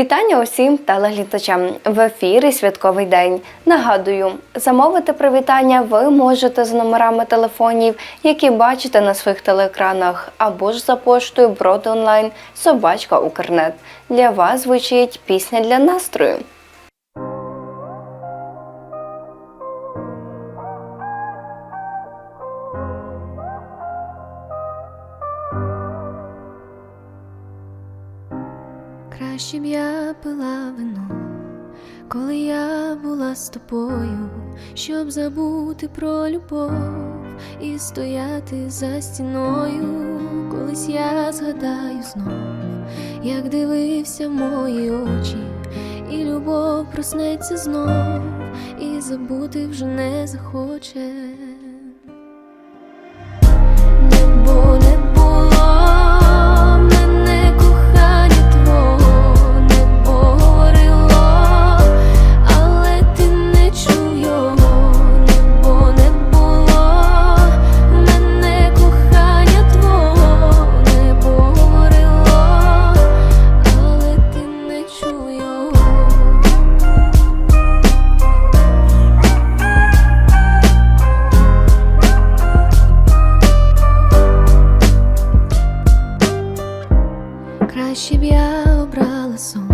Вітання усім телеглядачам в ефірі Святковий день. Нагадую, замовити привітання ви можете з номерами телефонів, які бачите на своїх телеекранах, або ж за поштою Брод онлайн Собачка Укрнет. Для вас звучить пісня для настрою. Краще б я пила вино, коли я була з тобою, щоб забути про любов і стояти за стіною. Колись я згадаю знов, як дивився в мої очі, і любов проснеться знов, і забути вже не захоче. Краще б я обрала сон,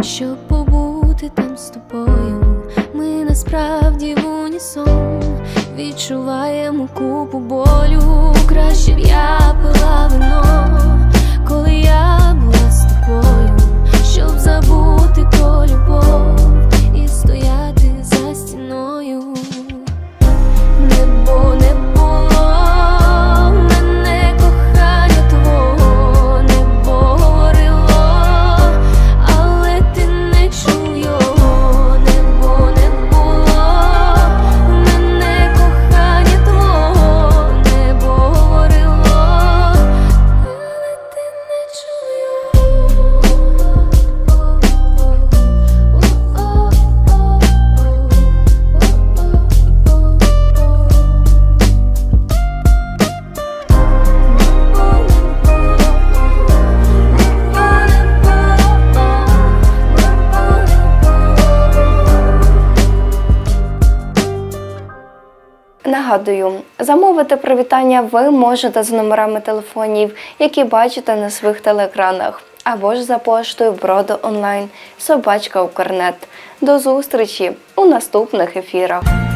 щоб побути там з тобою. Ми насправді в унісон відчуваємо купу болю. Нагадую, замовити привітання ви можете з номерами телефонів, які бачите на своїх телеекранах, або ж за поштою Броду онлайн Собачка Укрнет. До зустрічі у наступних ефірах.